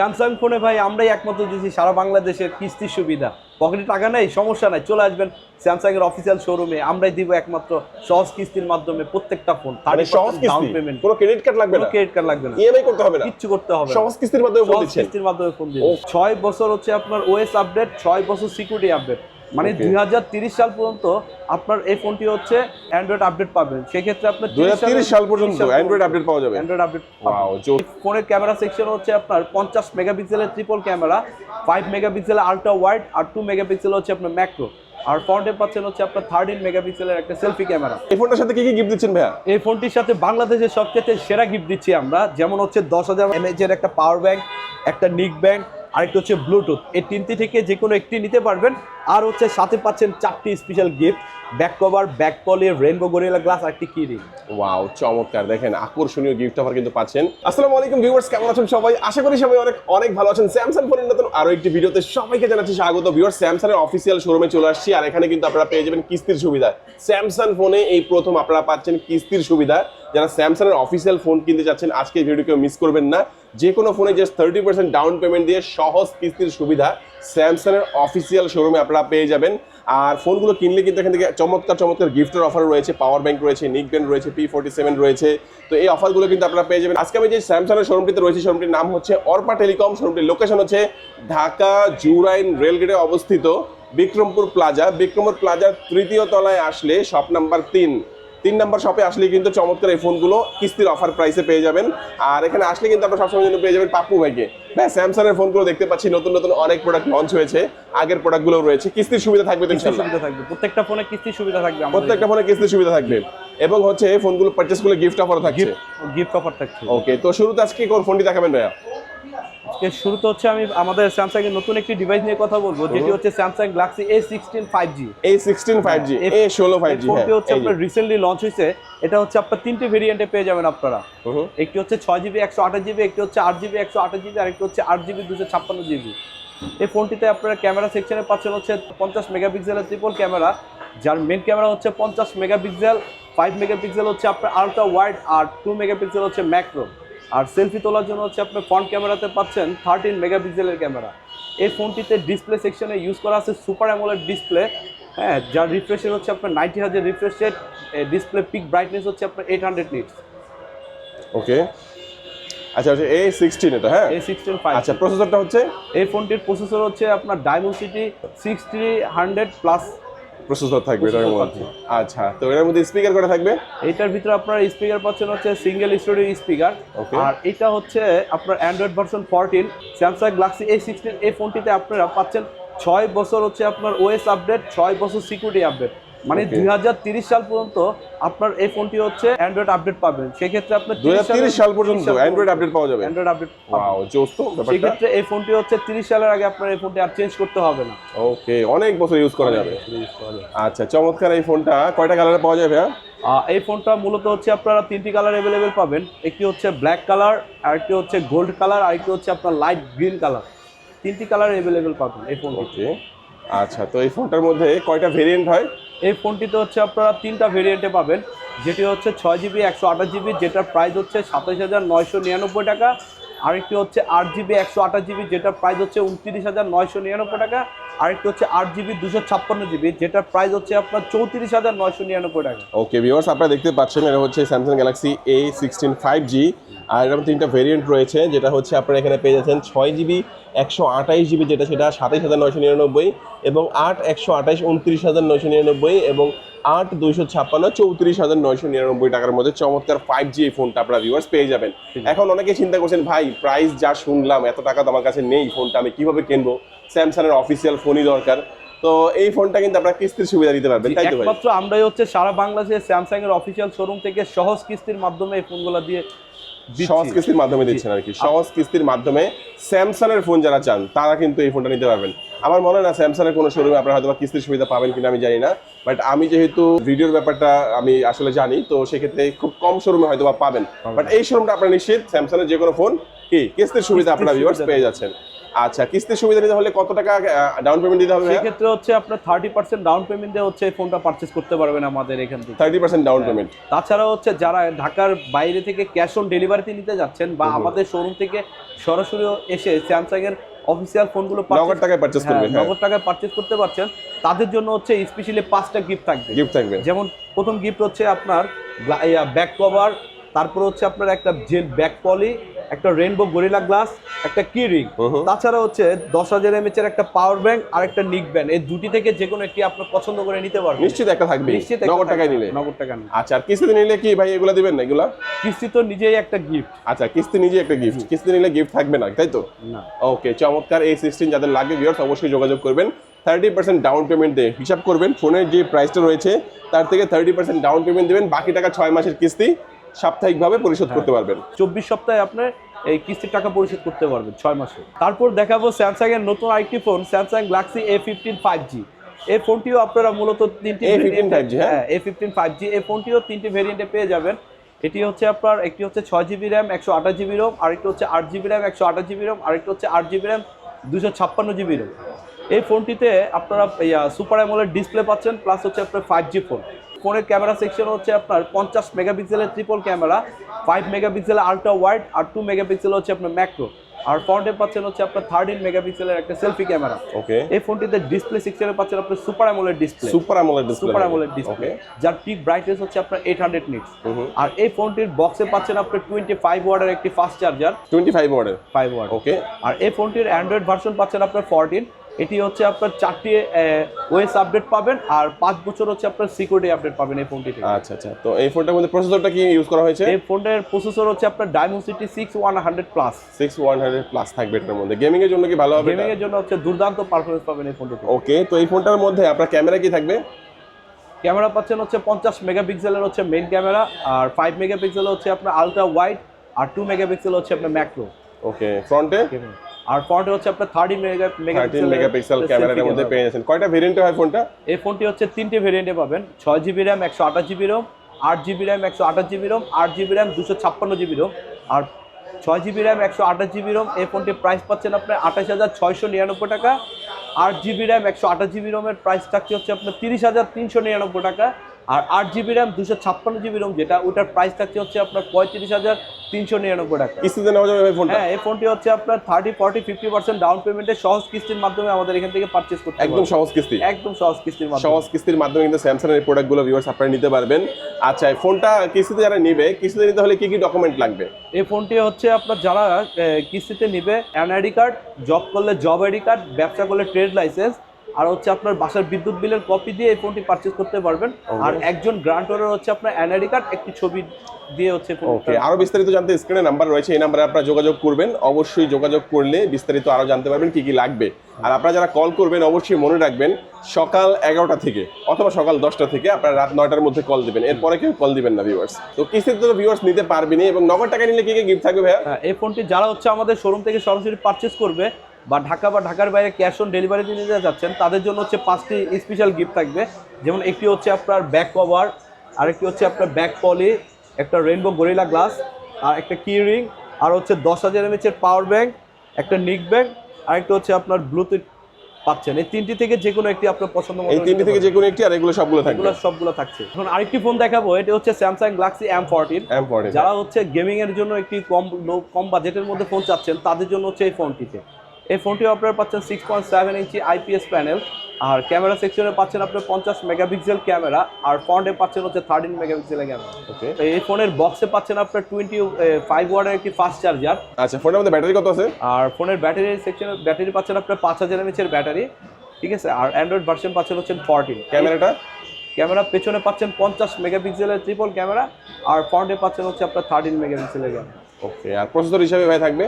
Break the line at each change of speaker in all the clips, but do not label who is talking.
Samsung ফোনে ভাই আমরাই একমাত্র দিয়েছি সারা বাংলাদেশের কিস্তির সুবিধা। পকেটে টাকা নেই সমস্যা নাই চলে আসবেন স্যামসাং এর অফিসিয়াল শোরুমে আমরাই দিব একমাত্র সহজ কিস্তির মাধ্যমে প্রত্যেকটা ফোন
মানে সহজ
ডাউন পেমেন্ট
কোনো ক্রেডিট কার্ড লাগবে না?
ক্রেডিট কার্ড লাগবে না।
ইএমআই করতে হবে না?
কিছু করতে হবে
সহজ কিস্তির মাধ্যমে ফোন দিচ্ছেন?
কিস্তির মাধ্যমে ফোন
ও।
ছয় বছর হচ্ছে আপনার ওএস আপডেট ছয় বছর সিকিউরিটি আপডেট মানে দুই হাজার তিরিশ সাল পর্যন্ত আপনার এই ফোনটি হচ্ছে অ্যান্ড্রয়েড আপডেট পাবেন। সেক্ষেত্রে আপনার
2030 সাল পর্যন্ত অ্যান্ড্রয়েড আপডেট পাওয়া যাবে?
অ্যান্ড্রয়েড আপডেট ফোনের ক্যামেরা সেকশন হচ্ছে আপনার পঞ্চাশ মেগাপিক্সেলের ট্রিপল ক্যামেরা ফাইভ মেগাপিক্সেলের আলট্রা ওয়াইড আর টু মেগাপিক্সেল হচ্ছে আপনার ম্যাক্রো আর ফ্রন্টে পাচ্ছেন হচ্ছে আপনার থার্টিন মেগাপিক্সেলের একটা সেলফি ক্যামেরা
এই ফোনটার সাথে কি কি গিফট দিচ্ছেন ভাইয়া?
এই ফোনটির সাথে বাংলাদেশের সবচেয়ে সেরা গিফট দিচ্ছি আমরা যেমন হচ্ছে দশ হাজার এমএচের একটা পাওয়ার ব্যাংক একটা নিক ব্যাংক আরেকটা হচ্ছে ব্লুটুথ এই তিনটি থেকে যে কোনো একটি নিতে পারবেন। আর হচ্ছে সাথে পাচ্ছেন চারটি special gift back cover back poly rainbow Gorilla Glass আর একটি কিরি
ওয়াও চমৎকার। দেখেন, আকর্ষণীয় গিফট অফার কিন্তু পাচ্ছেন। আসসালামু আলাইকুম ভিউয়ার্স কেমন আছেন সবাই? আশা করি সবাই অনেক অনেক ভালো আছেন। স্যামসাং ফোনের নতুন আরও একটি ভিডিওতে সবাইকে জানাচ্ছি স্বাগত। ভিউয়ার্স স্যামসাং এর অফিসিয়াল শোরুমে চলে আসছি। আর এখানে কিন্তু আপনারা পেয়ে যাবেন কিস্তির সুবিধা। স্যামসাং ফোনে এই প্রথম আপনারা পাচ্ছেন কিস্তির সুবিধা। যারা স্যামসাং এর অফিসিয়াল ফোন কিনতে চাচ্ছেন আজকে এই ভিডিও কেউ মিস করবেন না। যে কোনো ফোনে just thirty percent down payment দিয়ে সহজ কিস্তির সুবিধা স্যামসাংয়ের অফিসিয়াল শোরুমে আপনারা পেয়ে যাবেন। আর ফোনগুলো কিনলে কিন্তু এখান থেকে চমৎকার চমৎকার গিফটের অফার রয়েছে পাওয়ার ব্যাংক রয়েছে নিক ব্যান্ড রয়েছে পি ফোর্টি সেভেন রয়েছে। তো এই অফারগুলো কিন্তু আপনারা পেয়ে যাবেন। আজকে আমি যে স্যামসাংয়ের শোরুমটিতে রয়েছে শোরুমটির নাম হচ্ছে অর্পা টেলিকম। শোরুমটির লোকেশন হচ্ছে ঢাকা জুরাইন রেলগেটে অবস্থিত বিক্রমপুর প্লাজা বিক্রমপুর প্লাজার তৃতীয় তলায় আসলে শপ নাম্বার তিন। তিন নাম্বার শপে আসলে কিন্তু চমৎকার এই ফোনগুলো কিস্তির অফার প্রাইসে পেয়ে যাবেন। আর এখানে আসলে কিন্তু আপনারা সবসময় জন্য পেয়ে যাবেন পাপ্পু ভাইকে। হ্যাঁ স্যামসাং এর ফোনগুলো দেখতে পাচ্ছি নতুন নতুন অনেক প্রোডাক্ট লঞ্চ হয়েছে আগের প্রোডাক্টগুলো রয়েছে কিস্তির সুবিধা থাকবে
সুবিধা থাকবে প্রত্যেকটা ফোনে কিস্তির সুবিধা থাকবে
প্রত্যেকটা ফোনে কিস্তির সুবিধা থাকবে। এবং হচ্ছে এই ফোনগুলো পারচেস করলে গিফট অফার থাকছে।
গিফট অফার থাকছে।
ওকে তো শুরুতে আজকে কোন ফোনটি দেখাবেন ভাইয়া?
আজকে শুরুতে হচ্ছে আমি আমাদের স্যামসাং এর নতুন একটি ডিভাইস নিয়ে কথা বলব যেটি হচ্ছে Samsung Galaxy A sixteen five G
এই সিক্সটিন ফাইভ জি এ ষোলো ফাইভ জি
ফোনটি হচ্ছে আপনার রিসেন্টলি লঞ্চ হয়েছে এটা হচ্ছে আপনার তিনটে ভেরিয়েন্টে পেয়ে যাবেন আপনারা। একটি হচ্ছে ছয় জিবি একশো আঠাশ জিবি একটি হচ্ছে আট জিবি একশো আঠাশ জিবি আর একটি হচ্ছে আট জিবি দুশো ছাপ্পান্ন জিবি এই ফোনটিতে আপনারা ক্যামেরা সেকশনে পাচ্ছেন হচ্ছে পঞ্চাশ মেগাপিক্সেলের ট্রিপল ক্যামেরা যার মেন ক্যামেরা হচ্ছে পঞ্চাশ মেগাপিক্সেল ফাইভ মেগাপিক্সেল হচ্ছে আপনার আলট্রা ওয়াইড আর টু মেগাপিক্সেল হচ্ছে ম্যাক্রো আর সেলফি তোলার জন্য হচ্ছে আপনি ফ্রন্ট ক্যামেরাতে পাচ্ছেন থার্টিন মেগাপিক্সেলের ক্যামেরা এই ফোনটিতে ডিসপ্লে সেকশনে ইউজ করা আছে সুপার অ্যামোলেড ডিসপ্লে হ্যাঁ যার রিফ্রেশের হচ্ছে আপনার নাইনটি হাজার refresh rate display peak brightness হচ্ছে আপনার এইট হান্ড্রেড নিটস
ওকে আচ্ছা আচ্ছা এ সিক্সটিন এটা হ্যাঁ?
এ সিক্সটিন ফাইভ
আচ্ছা প্রসেসরটা হচ্ছে?
এই ফোনটির প্রসেসর হচ্ছে আপনার Dimensity six three hundred plus
processor থাকবে এটার মধ্যে। আচ্ছা তো এটার মধ্যে স্পিকার কটা থাকবে?
এটার ভিতরে আপনার স্পিকার পাচ্ছেন হচ্ছে সিঙ্গেল স্টোরি স্পিকার
ওকে
আর এটা হচ্ছে আপনার Android version fourteen Samsung Galaxy A sixteen এই ফোনটিতে আপনারা পাচ্ছেন ছয় বছর হচ্ছে আপনার ওএস আপডেট ছয় বছর সিকিউরিটি আপডেট মানে দুই সাল পর্যন্ত আপনার এই ফোনটি হচ্ছে অ্যান্ড্রয়েড আপডেট পাবেন। সেক্ষেত্রে আপনার
দুই সাল পর্যন্ত অ্যান্ড্রয়েড আপডেট পাওয়া যাবে।
অ্যান্ড্রয়েড আপডেট সেক্ষেত্রে এই ফোনটি হচ্ছে তিরিশ সালের আগে আপনার এই ফোনটি আর চেঞ্জ করতে হবে না।
ওকে অনেক বছর ইউজ করা যাবে। আচ্ছা চমৎকার এই ফোনটা। কয়টা কালারে পাওয়া যাবে
এই ফোনটা মূলত হচ্ছে আপনারা তিনটি কালার অ্যাভেলেবেল পাবেন। একটি হচ্ছে ব্ল্যাক কালার আরেকটি হচ্ছে গোল্ড কালার আরেকটি হচ্ছে আপনার লাইট গ্রিন কালার তিনটি কালার অ্যাভেলেবেল পাবেন এই ফোনটি
ওকে আচ্ছা তো এই ফোনটার মধ্যে কয়টা ভেরিয়েন্ট হয়?
এই ফোনটিতে হচ্ছে আপনারা তিনটা ভেরিয়েন্টে পাবেন। যেটি হচ্ছে ছয় জিবি একশো আঠাশ জিবি যেটার প্রাইস হচ্ছে সাতাশ হাজার নয়শো নিরানব্বই টাকা। আরেকটি হচ্ছে আট জিবি একশো আঠাশ জিবি যেটার প্রাইস হচ্ছে উনত্রিশ হাজার নয়শো নিরানব্বই টাকা। আরেকটি হচ্ছে আট জিবি দুশো ছাপ্পান্ন জিবি যেটার প্রাইস হচ্ছে আপনার চৌত্রিশ হাজার নয়শো নিরানব্বই টাকা।
ওকে ভিউয়ার্স আপনারা দেখতে পাচ্ছেন, এটা হচ্ছে Samsung Galaxy A sixteen five G আর এরকম তিনটা ভেরিয়েন্ট রয়েছে, যেটা হচ্ছে আপনারা এখানে পেয়ে যাচ্ছেন ছয় জিবি একশো আঠাইশ জিবি যেটা সেটা সাতাইশ হাজার নয়শো নিরানব্বই, এবং আট, একশো আঠাইশ, উনত্রিশ হাজার নয়শো নিরানব্বই, এবং আট দুইশো ছাপ্পান্ন চৌত্রিশ হাজার নয়শো নিরানব্বই টাকার মধ্যে চমৎকার ফাইভ জি এই ফোনটা আপনারা ভিউয়ার্স পেয়ে যাবেন। এখন অনেকে চিন্তা করছেন ভাই প্রাইস যা শুনলাম এত টাকা তো আমার কাছে নেই ফোনটা আমি কীভাবে কিনবো? স্যামসাংয়ের অফিসিয়াল ফোনই দরকার। তো এই ফোনটা কিন্তু আপনারা কিস্তির সুবিধা দিতে পারবেন তাই তো
একমাত্র আমরাই হচ্ছে সারা বাংলাদেশে স্যামসাং এর অফিসিয়াল শোরুম থেকে সহজ কিস্তির মাধ্যমে এই ফোনগুলো দিয়ে।
সহজ কিস্তির মাধ্যমে দিচ্ছেন আর কি। সহজ কিস্তির মাধ্যমে স্যামসাং এর ফোন যারা চান তারা কিন্তু এই ফোনটা নিতে পারবেন। আমার মনে হয় না স্যামসাং এর কোনো শোরুমে আপনারা হয়তো কিস্তির সুবিধা পাবেন কিনা আমি জানি না। বাট আমি যেহেতু ভিডিওর ব্যাপারটা আমি আসলে জানি তো সেক্ষেত্রে খুব কম শোরুমে হয়তো বা পাবেন। বাট এই শোরুমটা আপনারা নিশ্চিত স্যামসাং এর যে কোনো ফোন কি? কিস্তির সুবিধা আপনারা ভিউয়ার্স পেয়ে যাচ্ছেন। আচ্ছা কিস্তির সুবিধা নিতে হলে কত টাকা ডাউন পেমেন্ট দিতে হবে
সেক্ষেত্রে হচ্ছে আপনার থার্টি পার্সেন্ট ডাউন পেমেন্ট দিয়ে হচ্ছে ফোনটা পারচেস করতে পারবেন আমাদের এখান থেকে।
থার্টি পার্সেন্ট ডাউন পেমেন্ট
তাছাড়া হচ্ছে যারা ঢাকার বাইরে থেকে ক্যাশ অন ডেলিভারিতে নিতে যাচ্ছেন বা আমাদের শোরুম থেকে সরাসরি এসে স্যামসাং এর অফিসিয়াল ফোনগুলো
নগদ টাকায় পারচেস করবে
হ্যাঁ, নগদ টাকায় পারচেজ করতে পারছেন তাদের জন্য হচ্ছে স্পেশালি পাঁচটা গিফট থাকবে।
গিফট থাকবে।
যেমন প্রথম গিফট হচ্ছে আপনার ব্যাক কভার তারপর হচ্ছে আপনার একটা জেল ব্যাক পলি একটা রেনবো গরিলা গ্লাস একটা কি রিং
হুম।
তাছাড়া হচ্ছে দশ হাজার এমএচ এর একটা পাওয়ার ব্যাংক আর একটা নিক ব্যান্ড এই দুটি থেকে যে কোনো একটি আপনার পছন্দ করে নিতে পারবেন।
নিশ্চিত একটা থাকবে।
নিশ্চিত
নগদ। টাকায় নিলে।
নগদ টাকা নিলে।
আচ্ছা আর কিস্তিতে নিলে কি ভাই এগুলা দিবেন না এগুলা?
কিস্তি তো নিজেই একটা গিফট
আচ্ছা কিস্তি নিজে একটা গিফট কিস্তি নিলে গিফট থাকবে না তাই তো?
না।
ওকে চমৎকার। এই সিস্টেম যাদের লাগে ভিউয়ার্স অবশ্যই যোগাযোগ করবেন। থার্টি পার্সেন্ট ডাউন পেমেন্ট দিয়ে হিসাব করবেন। ফোনের যে প্রাইসটা রয়েছে তার থেকে থার্টি পার্সেন্ট ডাউন পেমেন্ট দেবেন। বাকি টাকা ছয় মাসের কিস্তি। সাপ্তাহিকভাবে পরিশোধ করতে পারবেন।
চব্বিশ সপ্তাহে আপনি এই কিস্তির টাকা পরিশোধ করতে পারবেন ছয় মাসে। তারপর দেখাবো স্যামসাং এর নতুন আরেকটি phone Samsung Galaxy A fifteen five G এই ফোনটিও আপনারা মূলত তিনটি
A15 5G, হ্যাঁ?
এ ফিফটিন ফাইভ জি এই ফোনটিও তিনটি ভেরিয়েন্টে পেয়ে যাবেন। এটি হচ্ছে আপনার একটি হচ্ছে ছয় জিবি র্যাম একশো আঠাশ জিবি রোম আরেকটি হচ্ছে আট জিবি র্যাম একশো আঠাশ জিবি রোম আরেকটি হচ্ছে আট জিবি র্যাম দুশো ছাপ্পান্ন জিবি রোম এই ফোনটিতে আপনারা সুপার অ্যামোলেড ডিসপ্লে পাচ্ছেন প্লাস হচ্ছে আপনার ফাইভ জি ফোন ফোনের ক্যামেরা সেকশন হচ্ছে আপনার পঞ্চাশ মেগাপিক্সেলের ট্রিপল ক্যামেরা ফাইভ মেগাপিক্সেলের আলট্রা ওয়াইড আর টু মেগাপিক্সেল হচ্ছে আপনার ম্যাক্রো আর ফ্রন্টে পাচ্ছেন হচ্ছে আপনার থার্টিন মেগাপিক্সেলের একটা সেলফি ক্যামেরা।
ওকে
এই ফোনটিতে ডিসপ্লে সেকশনে পাচ্ছেন আপনার সুপার অ্যামোলেড ডিসপ্লে
সুপার আমলের ডিসপ্লে
সুপার অ্যামোলেড ডিসপ্লে যার পিক ব্রাইটনেস হচ্ছে আপনার এইট হান্ড্রেড নিটস আর এই ফোনটির বক্সে পাচ্ছেন আপনার টোয়েন্টি ফাইভ ওয়ার্ডের একটি fast charger
twenty five model
five watt
okay
আর এই ফোনটির অ্যান্ড্রয়েড ভার্সন পাচ্ছেন আপনার ফোরটিন এটি হচ্ছে আপনার চারটি ওয়েস আপডেট পাবেন আর পাঁচ বছর হচ্ছে আপনার সিকিউরিটি আপডেট পাবেন এই ফোনটিতে
আচ্ছা আচ্ছা। তো এই ফোনটার মধ্যে প্রসেসরটা কি ইউজ করা হয়েছে?
এই ফোনটার প্রসেসর হচ্ছে আপনার diamond six one hundred plus
six one hundred plus থাকবে এটার মধ্যে। গেমিং এর জন্য কি ভালো হবে
গেমিং এর জন্য হচ্ছে দুর্দান্ত পারফরমেন্স পাবেন এই ফোনটিতে
ওকে তো এই ফোনটার মধ্যে আপনার ক্যামেরা কি থাকবে?
ক্যামেরা পাচ্ছেন হচ্ছে পঞ্চাশ মেগাপিক্সেলের হচ্ছে মেইন ক্যামেরা আর ফাইভ মেগাপিক্সেল হচ্ছে আপনার আলট্রা ওয়াইড আর টু মেগাপিক্সেল হচ্ছে আপনার ম্যাক্রো
ওকে ফ্রন্টে
আর ফ্রন্টে হচ্ছে আপনার থার্টি মেগা
মেগাপিক্সেল ক্যামেরার মধ্যে পেয়ে যাচ্ছেন। কয়টা ভেরিয়েন্টে হয় ফোনটা?
এই ফোনটি হচ্ছে তিনটে ভেরিয়েন্টে পাবেন। ছয় জিবি র্যাম একশো আঠাশ জিবি রোম আট জিবি র্যাম একশো আঠাশ জিবি রোম আট জিবি র্যাম দুশো ছাপ্পান্ন জিবি রোম আর ছয় জিবি র্যাম একশো আঠাশ জিবি রোম এই ফোনটির প্রাইস পাচ্ছেন আপনার আঠাশ হাজার ছয়শো নিরানব্বই টাকা। আট জিবি র্যাম একশো আঠাশ জিবি রোমের প্রাইস থাকছে হচ্ছে আপনার তিরিশ হাজার তিনশো নিরানব্বই টাকা। আর আট জিবি র্যাম দুশো ছাপ্পান্ন জিবি রোম যেটা ওটার প্রাইস থাকছে হচ্ছে আপনার পঁয়ত্রিশ হাজার তিনশো নিরানব্বই টাকা।
কিস্তিতে নেওয়া যাবে ফোনটা?
হ্যাঁ এই ফোনটি হচ্ছে আপনার thirty forty fifty percent down পেমেন্টে সহজ কিস্তির মাধ্যমে আমাদের এখান থেকে পারচেস করতে
একদম। সহজ কিস্তি।
একদম সহজ কিস্তির মাধ্যমে।
সহজ কিস্তির মাধ্যমে কিন্তু স্যামসাং এর প্রোডাক্টগুলো ভিউয়ার্স আপনারা নিতে পারবেন। আচ্ছা এই ফোনটা কিস্তিতে যারা নেবে কিস্তিতে নিতে হলে কি কি ডকুমেন্ট লাগবে?
এই ফোনটি হচ্ছে আপনার যারা কিস্তিতে নিবে এনআইডি কার্ড জব করলে জব আইডি কার্ড ব্যবসা করলে ট্রেড লাইসেন্স আর হচ্ছে আপনার বাসার বিদ্যুৎ বিলের কপি দিয়ে এই ফোনটি পারচেজ করতে পারবেন। আর একজন গ্রান্টরের হচ্ছে আপনার এনআইডি কার্ড একটি ছবি দিয়ে হচ্ছে
ওকে আরও বিস্তারিত জানতে স্ক্রিনে নাম্বার রয়েছে এই নাম্বারে আপনারা যোগাযোগ করবেন। অবশ্যই যোগাযোগ করলে বিস্তারিত আরও জানতে পারবেন কি কি লাগবে। আর আপনারা যারা কল করবেন অবশ্যই মনে রাখবেন সকাল এগারোটা থেকে অথবা সকাল দশটা থেকে আপনারা রাত নয়টার মধ্যে কল দিবেন। এরপরে কেউ কল দিবেন না ভিউয়ার্স তো কিস্তিতে তো ভিউয়ার্স নিতে পারবেনই এবং নগদ টাকা নিলে কি কি গিফট থাকবে ভাইয়া?
হ্যাঁ, এই ফোনটি যারা হচ্ছে আমাদের শোরুম থেকে সরাসরি পারচেস করবে বা ঢাকা বা ঢাকার বাইরে ক্যাশ অন ডেলিভারি দিয়ে নিতে যাচ্ছেন তাদের জন্য হচ্ছে পাঁচটি স্পেশাল গিফট থাকবে। যেমন একটি হচ্ছে আপনার ব্যাক কভার আরেকটি হচ্ছে আপনার ব্যাক পলি একটা রেনবো গরিলা গ্লাস আর একটা কি রিং আর হচ্ছে দশ হাজার এমএচের পাওয়ার ব্যাঙ্ক একটা নিক ব্যাংক আরেকটা হচ্ছে আপনার ব্লুটুথ পাচ্ছেন। এই তিনটি থেকে যে কোনো একটি আপনার পছন্দ মতো
এই তিনটি থেকে। যে কোনো একটি আর এগুলো সবগুলো থাকবে।
এগুলো সবগুলো থাকছে। এখন আরেকটি ফোন দেখাবো এটা হচ্ছে Samsung Galaxy M fourteen
M fourteen
যারা হচ্ছে গেমিং এর জন্য একটি কম কম বাজেটের মধ্যে ফোন চাচ্ছেন তাদের জন্য হচ্ছে এই ফোনটিতে এই ফোনটি আপনারা পাচ্ছেন six point seven inch IPS panel আর ক্যামেরা সেকশনে পাচ্ছেন আপনার পঞ্চাশ মেগাপিক্সেল ক্যামেরা আর ফ্রন্টে পাচ্ছেন হচ্ছে থার্টিন মেগাপিক্সেলের ক্যামেরা
ওকে
এই ফোনের বক্সে পাচ্ছেন আপনার টোয়েন্টি ফাইভ ওয়ার্ডের একটি ফাস্ট চার্জার
আচ্ছা ফোনের মধ্যে ব্যাটারি কত আছে?
আর ফোনের ব্যাটারি সেকশনে ব্যাটারি পাচ্ছেন আপনার পাঁচ হাজার এমএচের ব্যাটারি ঠিক আছে? আর অ্যান্ড্রয়েড ভার্সন পাচ্ছেন হচ্ছেন ফোরটিন
ক্যামেরাটা?
ক্যামেরা পেছনে পাচ্ছেন পঞ্চাশ মেগাপিক্সেলের ট্রিপল ক্যামেরা আর ফ্রন্টে পাচ্ছেন হচ্ছে আপনার থার্টিন মেগাপিক্সেলের ক্যামেরা
ওকে আর প্রসেসর হিসাবে ভাই থাকবে?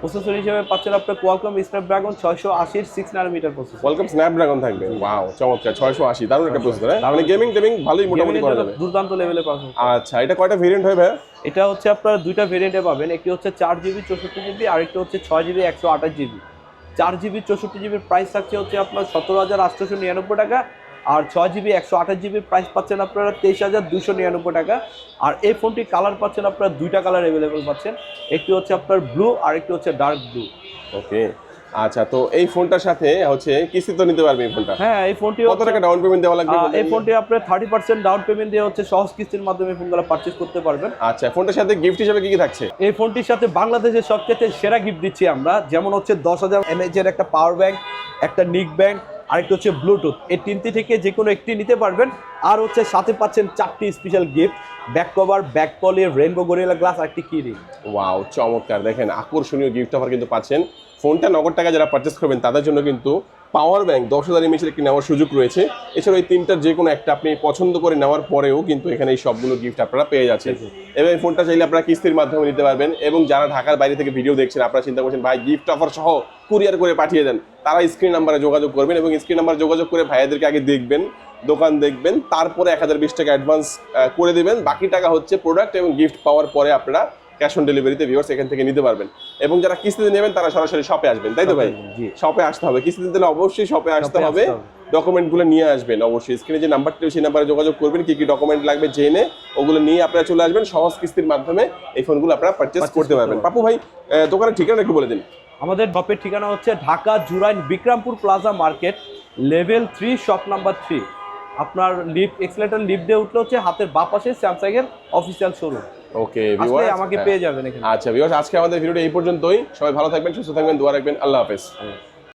প্রসেসর হিসেবে পাচ্ছেন আপনার কোয়ালকম স্ন্যাপড্রাগন ছয়শো আশির six nanometer processor
welcome Snapdragon থাকবে? ওয়াও চমৎকার ছয়শো আশি দারুণ একটা প্রসেসর তার মানে গেমিং টেমিং ভালোই মোটামুটি করা যাবে।
দুর্দান্ত লেভেলে পাবেন
আচ্ছা এটা কয়টা ভেরিয়েন্ট হয় ভাই
এটা হচ্ছে আপনার দুইটা ভেরিয়েন্টে পাবেন একটি হচ্ছে চার জিবি চৌষট্টি জিবি আর একটি হচ্ছে ছয় জিবি একশো আঠাশ জিবি চার জিবি চৌষট্টি জিবির প্রাইস থাকছে হচ্ছে আপনার সতেরো হাজার আটশোশো নিরানব্বই টাকা আর ছয় জিবি একশো আঠাশ জিবির প্রাইস পাচ্ছেন আপনারা তেইশ হাজার দুশো নিরানব্বই টাকা। আর এই ফোনটি কালার পাচ্ছেন আপনারা দুইটা কালার অ্যাভেলেবেল পাচ্ছেন। একটি হচ্ছে আপনার ব্লু আর একটি হচ্ছে ডার্ক ব্লু
ওকে আচ্ছা তো এই ফোনটার সাথে হচ্ছে কিস্তি তো নিতে পারবে এই ফোনটা?
হ্যাঁ এই ফোনটি
কত টাকা ডাউন পেমেন্ট দেওয়া লাগবে
এই ফোনটি থার্টি পার্সেন্ট ডাউন পেমেন্ট দিয়ে হচ্ছে সহজ কিস্তির মাধ্যমে ফোনগুলো পারচেস করতে পারবেন।
আচ্ছা ফোনটার সাথে গিফট হিসেবে কি কি থাকছে?
এই ফোনটির সাথে বাংলাদেশের সবচেয়ে সেরা গিফট দিচ্ছি আমরা যেমন হচ্ছে দশ হাজার এমএচ এর একটা পাওয়ার ব্যাংক একটা নিক ব্যাংক আরেকটা হচ্ছে ব্লুটুথ এই তিনটি থেকে যে কোনো একটি নিতে পারবেন। আর হচ্ছে সাথে পাচ্ছেন চারটি special gift back cover back poly rainbow gorilla glass আর একটি কিরিং
ওয়াও চমৎকার। দেখেন আকর্ষণীয় গিফট অফার কিন্তু পাচ্ছেন। ফোনটা নগদ টাকা যারা পারচেস করবেন তাদের জন্য কিন্তু পাওয়ার ব্যাংক দশ হাজার এমএচের একটি নেওয়ার সুযোগ রয়েছে। এছাড়াও এই তিনটার যে কোনো একটা আপনি পছন্দ করে নেওয়ার পরেও কিন্তু এখানে এই সবগুলো গিফট আপনারা পেয়ে যাচ্ছেন। এবং এই ফোনটা চাইলে আপনারা কিস্তির মাধ্যমে নিতে পারবেন এবং যারা ঢাকার বাইরে থেকে ভিডিও দেখছেন আপনারা চিন্তা করছেন ভাই গিফট অফার সহ কুরিয়ার করে পাঠিয়ে দেন। তারা স্ক্রিন নাম্বারে যোগাযোগ করবেন এবং স্ক্রিন নাম্বারে যোগাযোগ করে ভাইয়াদেরকে আগে দেখবেন। দোকান দেখবেন তারপরে এক হাজার বিশ টাকা অ্যাডভান্স করে দেবেন। বাকি টাকা হচ্ছে প্রোডাক্ট এবং গিফট পাওয়ার পরে আপনারা ক্যাশ অন ডেলিভারিতে ভিউয়ার্স এখান থেকে নিতে পারবেন। এবং যারা কিস্তিতে নেবেন তারা সরাসরি শপে আসবেন তাই তো ভাই। শপে আসতে হবে। কিস্তিতে দিলে অবশ্যই শপে আসতে হবে। ডকুমেন্টগুলো নিয়ে আসবেন অবশ্যই। স্ক্রিনে যে নাম্বারটি সেই নাম্বারে যোগাযোগ করবেন কি কি ডকুমেন্ট লাগবে জেনে ওগুলো নিয়ে আপনারা চলে আসবেন। সহজ কিস্তির মাধ্যমে এই ফোনগুলো আপনারা পারচেস করতে পারবেন। পাপু ভাই দোকানের ঠিকানা একটু বলে দিন।
আমাদের শপের ঠিকানা হচ্ছে Dhaka Jurain Bikrampur plaza market level three shop number three আপনার লিফট এক্সেলেটার লিফট দিয়ে উঠলে হচ্ছে হাতের বাঁ পাশে স্যামসাং এর অফিসিয়াল শোরুম
ওকে
ভিউয়ার আমাকে পেয়ে যাবেন এখানে।
আচ্ছা ভিউয়ার্স আজকে আমাদের ভিডিওটা এই পর্যন্তই। সবাই ভালো থাকবেন সুস্থ থাকবেন দোয়া রাখবেন। আল্লাহ হাফেজ।